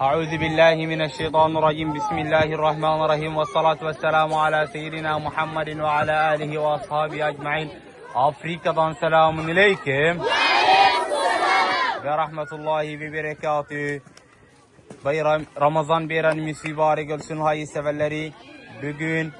Euzu billahi mineşşeytanirracim. Bismillahirrahmanirrahim. Ve salatu vesselamu ala seyyidina Muhammedin ve ala alihi ve ashabi ecmaîn. Afrika'dan selamun aleyküm. Ve rahmetullahi ve berekatü. Bayram Ramazan bayramımız mübarek olsun hayırseverleri. Bugün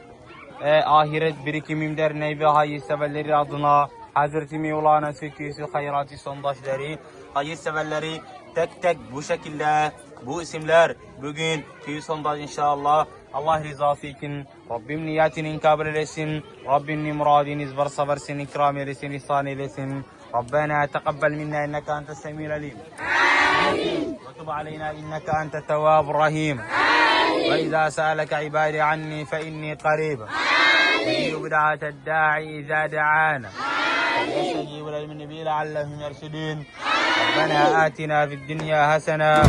e, Ahiret Birikimim Derneği ve hayırseverleri adına Hazreti Mevlana Sekiyesi Hayrati sondajlari, hayır severleri tek tek bu şekilde bu isimler bugün TV sondaj inşallah Allah rızası için Rabbim niyetini kabul eylesin. Rabbim nimradiniz varsa versin, ikram eylesin, ihsan eylesin. ربنا تقبل منا انك انت السميع العليم امين وتب علينا انك انت التواب الرحيم امين واذا سالك عبادي عني فاني قريب امين بدعه الداعي اذا دعانا آمين. فليستجيب للنبي لعلهم يرشدون. ربنا آتنا في الدنيا حسنة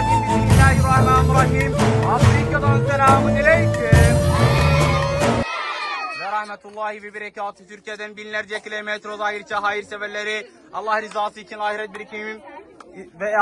Bismillahirrahmanirrahim. Bismillahirrahmanirrahim. Afrika'dan selamun aleyküm. Ve rahmetullahi ve berekatü Türkiye'den binlerce kilometre uzak hayırseverleri Allah rızası için ahiret birikimim ve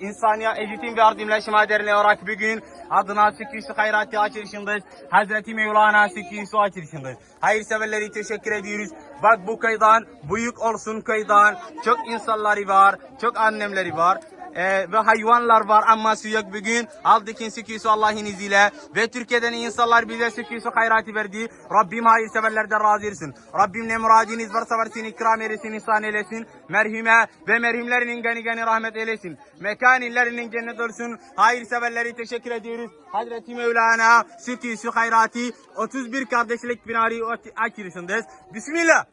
insaniye eğitim ve yardımlaşma derneği olarak bugün adına Sıkışı Hayratı açılışındayız. Hazreti Mevlana Sıkışı açılışındayız. Hayırseverleri teşekkür ediyoruz. Bak bu köyden, büyük olsun köyden çok insanları var, çok annemleri var. Ee, ve hayvanlar var ama su yok bugün. Aldık insüküsü Allah'ın izniyle. Ve Türkiye'den insanlar bize süküsü hayratı verdi. Rabbim hayırseverlerden razı olsun. Rabbim ne muradiniz varsa versin, ikram eylesin, ihsan eylesin. Merhime ve merhimlerinin gani gani rahmet eylesin. Mekanillerinin cennet olsun. Hayırseverleri teşekkür ediyoruz. Hazreti Mevlana süküsü hayratı 31 kardeşlik binari açılışındayız. Bismillah.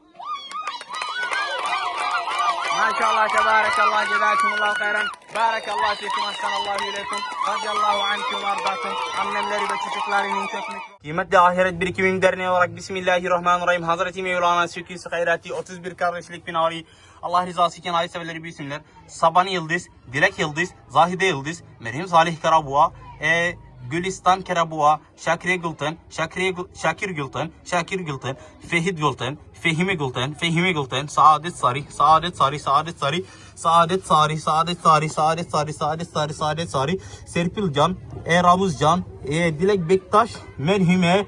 Maşallah tebarakallah cezakumullahu hayran. Barakallahu fikum ahsanallahu ileykum. Radiyallahu ankum ardakum. Annemleri ve çocuklarının mutlu. Kıymetli ahiret birikimim derneği olarak Bismillahirrahmanirrahim. Hazreti Mevlana Süküsü Hayrati 31 kardeşlik binari. Allah rızası için hayırseverleri büyüsünler. Sabani Yıldız, Dilek Yıldız, Zahide Yıldız, Merhim Salih Karabuğa, e, Gülistan Karabuğa, Şakir Gülten, Şakir, Şakir Gülten, Şakir Gülten, Fehid Gülten, Fehimi Gülten, Fehimi Gülten, Saadet Sari, Saadet Sari, Saadet Sari, Saadet Sari, Saadet Sari, Saadet Sari, Saadet Sari, Saadet Sari, Serpil Can, E. Can, E. Dilek Bektaş, Merhime,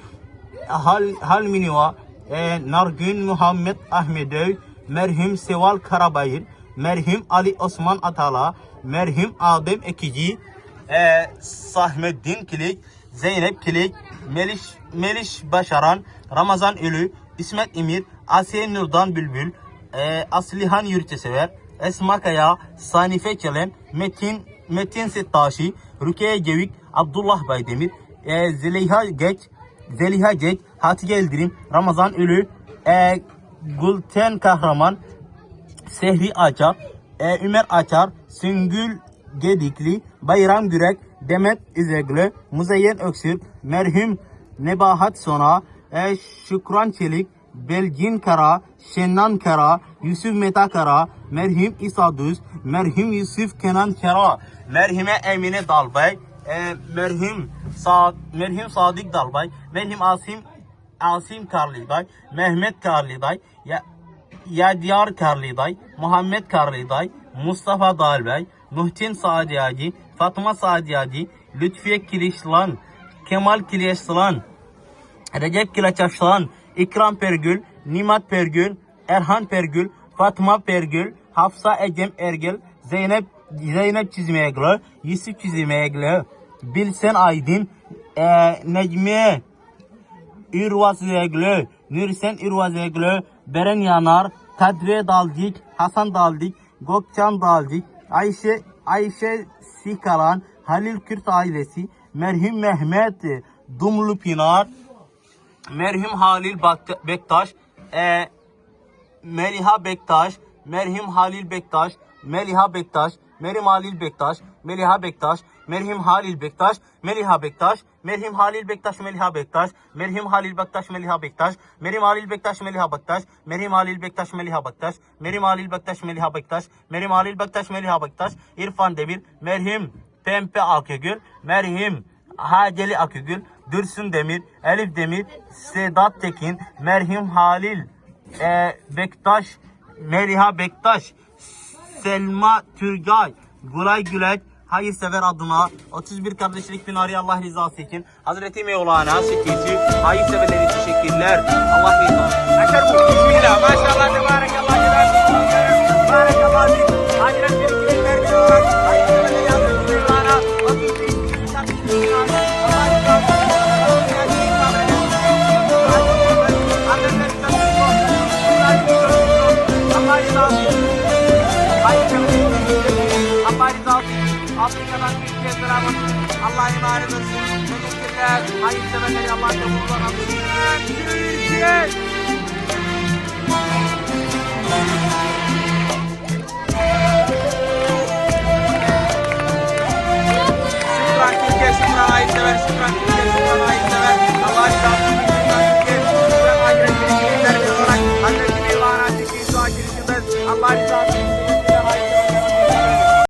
Hal, Halminiva, e, Nargün Muhammed Ahmedoy, Merhum Seval Karabayır, Merhum Ali Osman Atala, Merhum Adem Ekici, e, Sahmeddin Kilik, Zeynep Kilik, Meliş, Meliş Başaran, Ramazan Ölü, İsmet Emir, Asiye Nurdan Bülbül, e, Aslihan Yurtsever, Esma Kaya, Sanife Çelen, Metin Metin Settaşi, Rukiye Cevik, Abdullah Baydemir, e, Zeliha Geç, Zeliha Geç, Hatice Eldirim, Ramazan Ölü, e, Gülten Kahraman, Sehri Açar, e, Ömer Açar, Süngül Gedikli, Bayram Gürek, Demet İzegli, Muzeyyen Öksür, Merhum Nebahat Sona, e, Şükran Çelik, Belgin Kara, Şennan Kara, Yusuf Meta Kara, Merhum İsa Düz, Merhum Yusuf Kenan Kara, Merhime Emine Dalbay, e, Merhum Sa Merhum Sadık Dalbay, Merhum Asim Asim Karlıday, Mehmet Karlıday, ya Yadiyar Karlıday, Muhammed Karlıday, Mustafa Dalbay, Muhsin Sadiyacı, Fatma Sadiyacı, Lütfiye Kirişlan, Kemal Kirişlan, Recep Kilaçaşlan, İkram Pergül, Nimat Pergül, Erhan Pergül, Fatma Pergül, Hafsa Ecem Ergel, Zeynep Zeynep Çizmeyegli, Yusuf Çizmeyegli, Bilsen Aydın, e, Necmiye İrvazegli, Nursen İrvazegli, Beren Yanar, Kadriye Dalcik, Hasan Dalcik, Gökçen Dalcik, Ayşe Ayşe Sikalan, Halil Kürt ailesi, Merhum Mehmet Dumlu Pinar, Merhum Halil Bektaş, e, Meliha Bektaş, Merhum Halil Bektaş, Meliha Bektaş, Merim Halil Bektaş, Meliha Bektaş, Merhum Halil Bektaş, Meliha Bektaş, Merhum Halil Bektaş, Meliha Bektaş, Merhum Halil Bektaş, Meliha Bektaş, Merim Halil Bektaş, Meliha Bektaş, Merim Halil Bektaş, Meliha Bektaş, Merim Halil Bektaş, Meliha Bektaş, Merim Halil Bektaş, Meliha Bektaş, İrfan Demir, Merhum Pempe Akgül, Merhum Haceli Akgül, Dürsün Demir, Elif Demir, Sedat Tekin, Merhum Halil e, Bektaş, Meriha Bektaş, Selma Türgay, Guray Gülek, hayırsever adına 31 kardeşlik binari Allah rızası için Hazreti Mevlana Sekisi hayırseverleri teşekkürler. Allah rızası. Bismillah. Maşallah. Tebarakallah. Afrika'dan bir kez beraber Allah'a emanet olsun. Teşekkürler. Hayırseverleri Allah'a kabul olasın. Şükran Türkiye, şükran hayırsever, şükran Türkiye, şükran hayırsever. Allah'a şükran.